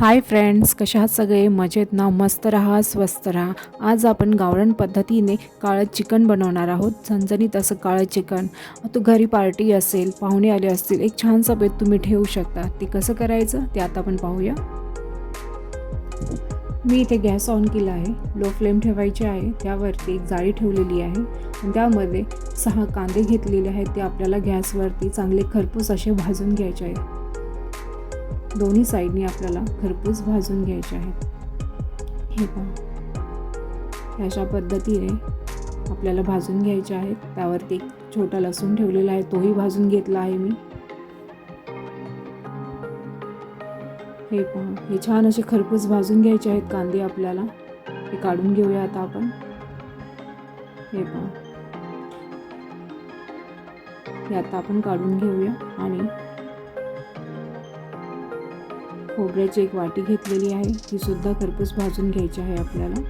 Hi friends कशा आहात सगळे? मजेत ना? मस्त राहा स्वस्त राहा. आज आपण गावरान पद्धतीने काळं चिकन बनवणार आहोत. झणझणीत असं काळं चिकन. तो घरी पार्टी असेल पाहुणे आले असतील एक छान सभेत तुम्ही ठेवू शकता. ते कसं करायचं ते आता आपण पाहूया. मी इथे गॅस ऑन केला आहे. लो फ्लेम ठेवायची आहे. त्यावरती एक जाळी ठेवलेली आहे. आणि त्यामध्ये सहा कांदे घेतलेले आहेत. ते आपल्याला गॅसवरती चांगले खरपूस असे भाजून घ्यायचे आहे दोन्ही साईडनी आपल्याला खरपूस भाजून घ्यायचे आहेत. हे पहा. अशा पद्धतीने आपल्याला भाजून घ्यायचे आहेत. त्यावरती एक छोटा लसूण ठेवलेला आहे. तोही भाजून घेतला आहे मी. हे पहा. हे छान असे खरपूस भाजून घ्यायचे आहेत कांदे आपल्याला. हे काढून घेऊया आता आपण. हे पहा. हे आता आपण काढून घेऊया आणि खोबऱ्याची एक वाटी घेतलेली आहे. ती सुद्धा खरपूस भाजून घ्यायची आहे आपल्याला.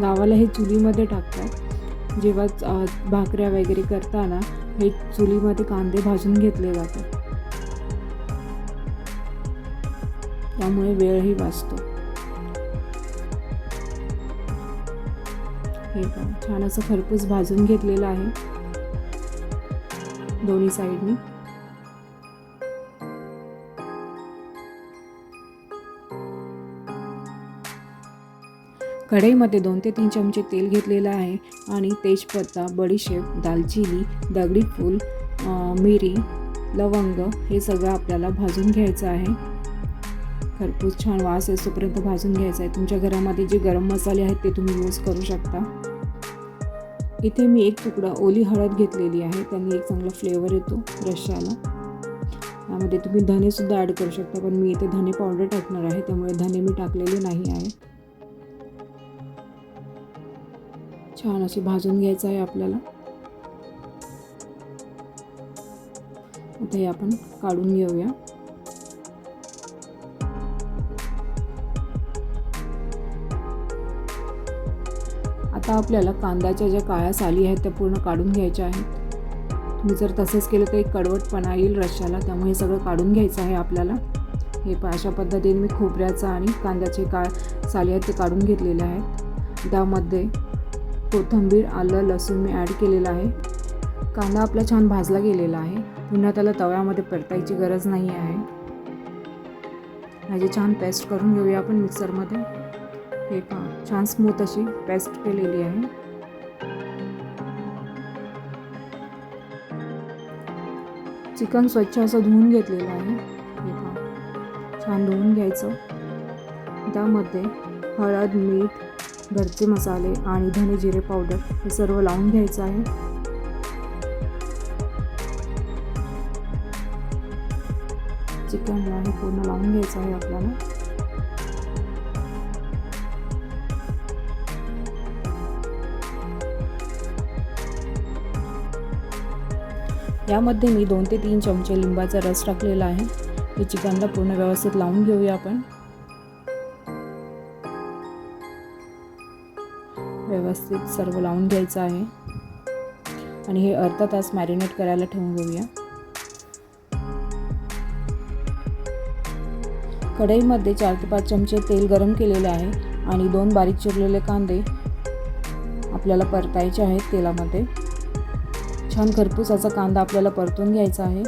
गावाला हे चुलीमध्ये टाकतात. जेव्हा भाकऱ्या वगैरे करताना हे चुलीमध्ये कांदे भाजून घेतले जातात. त्यामुळे वेळही वाचतो. हे पण छान असं खरपूस भाजून घेतलेलं आहे. दोन्ही साईडनी. कढईमध्ये दोन ते तीन चमचे तेल घेतलेलं आहे आणि तेजपत्ता बडीशेप दालचिनी दगडी फूल मिरी लवंग हे सगळं आपल्याला भाजून घ्यायचं आहे. खरपूस छान वास येतोपर्यंत भाजून घ्यायचं आहे. तुमच्या घरामध्ये जे गरम मसाले आहेत ते तुम्ही यूज करू शकता. इथे मी एक तुकडा ओली हळद घेतलेली आहे. त्यांनी एक चांगला फ्लेवर येतो रश्शाला त्यामध्ये तुम्ही धनेसुद्धा ॲड करू शकता पण मी इथे धने पावडर टाकणार आहे. त्यामुळे धने मी टाकलेले नाही आहे. छान असे भाजून घ्यायचं आहे आपल्याला. आता हे आपण काढून घेऊया. आता आपल्याला कांद्याच्या ज्या काळ्या साली आहेत त्या पूर्ण काढून घ्यायच्या आहेत. तुम्ही जर तसंच केलं तर एक कडवटपणा येईल रश्याला. त्यामुळे हे सगळं काढून घ्यायचं आहे आपल्याला. हे पण अशा पद्धतीने मी खोबऱ्याचा आणि कांद्याचे काळ साली आहेत ते काढून घेतलेले आहेत. त्यामध्ये कोथिंबीर आलं लसूण मी ॲड केलेलं आहे. कांदा आपला छान भाजला गेलेला आहे. पुन्हा त्याला तव्यामध्ये परतायची गरज नाही आहे. ह्याची छान पेस्ट करून घेऊया आपण मिक्सरमध्ये हे पहा छान स्मूथ अशी पेस्ट केलेली आहे. चिकन स्वच्छ असं धुवून घेतलेलं आहे. हे पहा छान धुवून घ्यायचं. त्यामध्ये हळद मीठ घरचे मसाले आणि धने जिरे पावडर हे सर्व लावून घ्यायचं आहे. चिकनला हे पूर्ण लावून घ्यायचं आहे आपल्याला. यामध्ये मी दोन ते तीन चमचे लिंबाचा रस टाकलेला आहे. हे चिकनला पूर्ण व्यवस्थित लावून घेऊया आपण. व्यवस्थित सर्व लावून घ्यायचं आहे. आणि हे अर्धा तास मॅरिनेट करायला ठेवून घेऊया. कढईमध्ये चार ते पाच चमचे तेल गरम केलेले आहे आणि दोन बारीक चिरलेले कांदे आपल्याला परतायचे आहेत तेलामध्ये. छान खरपूसाचा कांदा आपल्याला परतून घ्यायचा आहे.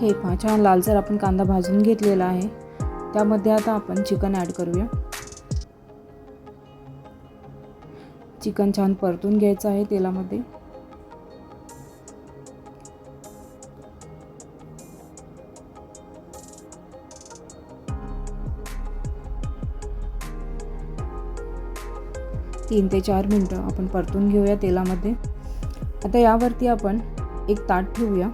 हे पहा छान लालसर आपण कांदा भाजून घेतलेला आहे. त्यामध्ये आता आपण चिकन ॲड करूया. चिकन छान परतून घ्यायचं आहे तेलामध्ये. तीन ते चार मिनटं आपण परतून घेऊया तेलामध्ये. आता यावरती आपण एक ताट ठेवूया.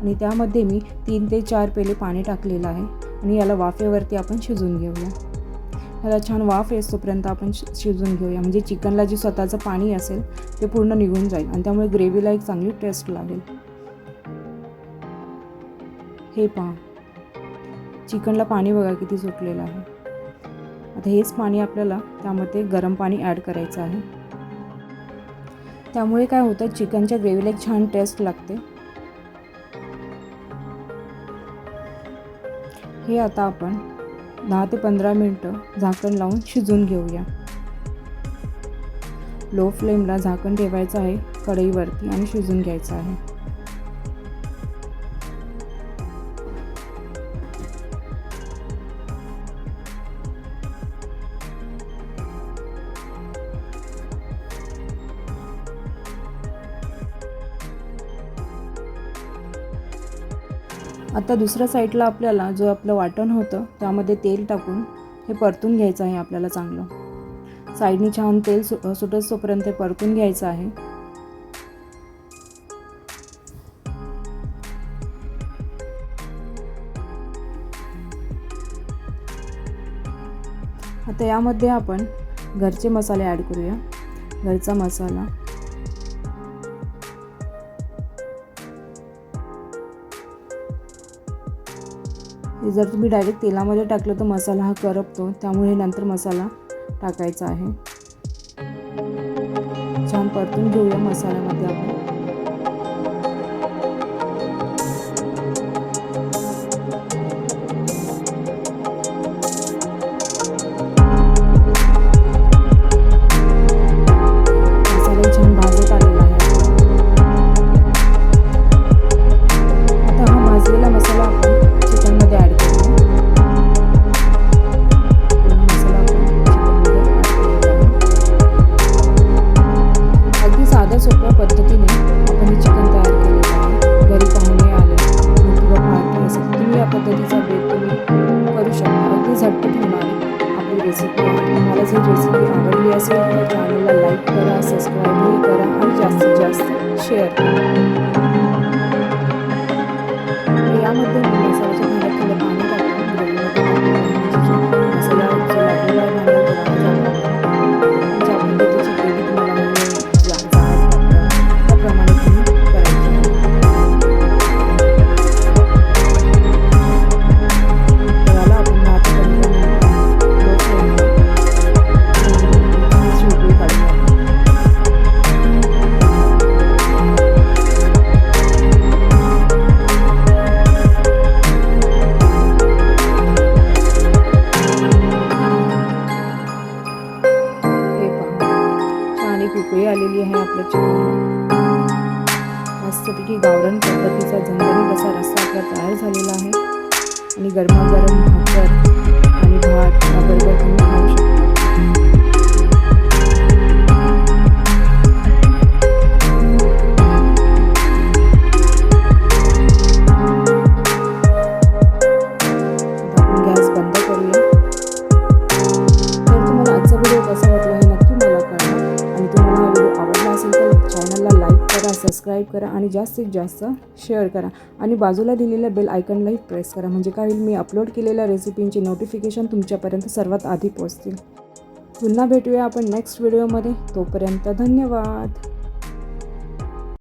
आणि त्यामध्ये मी तीन ते चार पेले पाणी टाकलेलं आहे. आणि याला वाफेवरती आपण शिजून घेऊया. याला छान वाफ येतोपर्यंत आपण शिजून घेऊया. म्हणजे चिकनला जे स्वतःचं पाणी असेल ते पूर्ण निघून जाईल आणि त्यामुळे ग्रेव्हीला एक चांगली टेस्ट लागेल. हे पहा. चिकनला पाणी बघा किती सुटलेलं आहे. आता हेच पाणी आपल्याला त्यामध्ये गरम पाणी ॲड करायचं आहे. त्यामुळे काय होतं चिकनच्या ग्रेव्हीला एक छान टेस्ट लागते. हे आता आपण दहा ते पंधरा मिनटं झाकण लावून शिजून घेऊया. लो फ्लेमला झाकण ठेवायचं आहे कढईवरती आणि शिजून घ्यायचं आहे. आता दुसऱ्या साईडला आपल्याला जो आपलं वाटण होतं त्यामध्ये तेल टाकून हे परतून घ्यायचं आहे आपल्याला चांगलं. साईडनी छान तेल सु सुटसोपर्यंत ते परतून घ्यायचं आहे. आता यामध्ये आपण घरचे मसाले ॲड करूया. घरचा मसाला जर तुम्ही डायरेक्ट तेलामध्ये टाकलं तर मसाला हा करपतो. त्यामुळे नंतर मसाला टाकायचा आहे. छान परतून घेऊया मसाल्यामध्ये आपण. तुम्हाला जर रेसिपी आवडली असेल तर चॅनलला लाईक करा सबस्क्राईबही करा आणि जास्तीत जास्त शेअर करा. यामध्ये मी मसाल्याच्या भांड्यात थोडं पाणी टाकून ग्रेव्हीमध्ये टाकून मसाला पोकळी आलेली आहे आपल्या चिकन मस्तपैकी गावरण पद्धतीचा झणझणीत असा रस्सा आपला तयार झालेला आहे. आणि गरमागरम भाकर आणि भात याबरोबर तुम्ही खाऊ शकता. करा सबस्क्राईब करा आणि जास्तीत जास्त शेअर करा. आणि बाजूला दिलेल्या बेल आयकनलाही प्रेस करा. म्हणजे काय होईल मी अपलोड केलेल्या रेसिपींची नोटिफिकेशन तुमच्यापर्यंत सर्वात आधी पोहोचतील. पुन्हा भेटूया आपण नेक्स्ट व्हिडिओमध्ये तोपर्यंत धन्यवाद.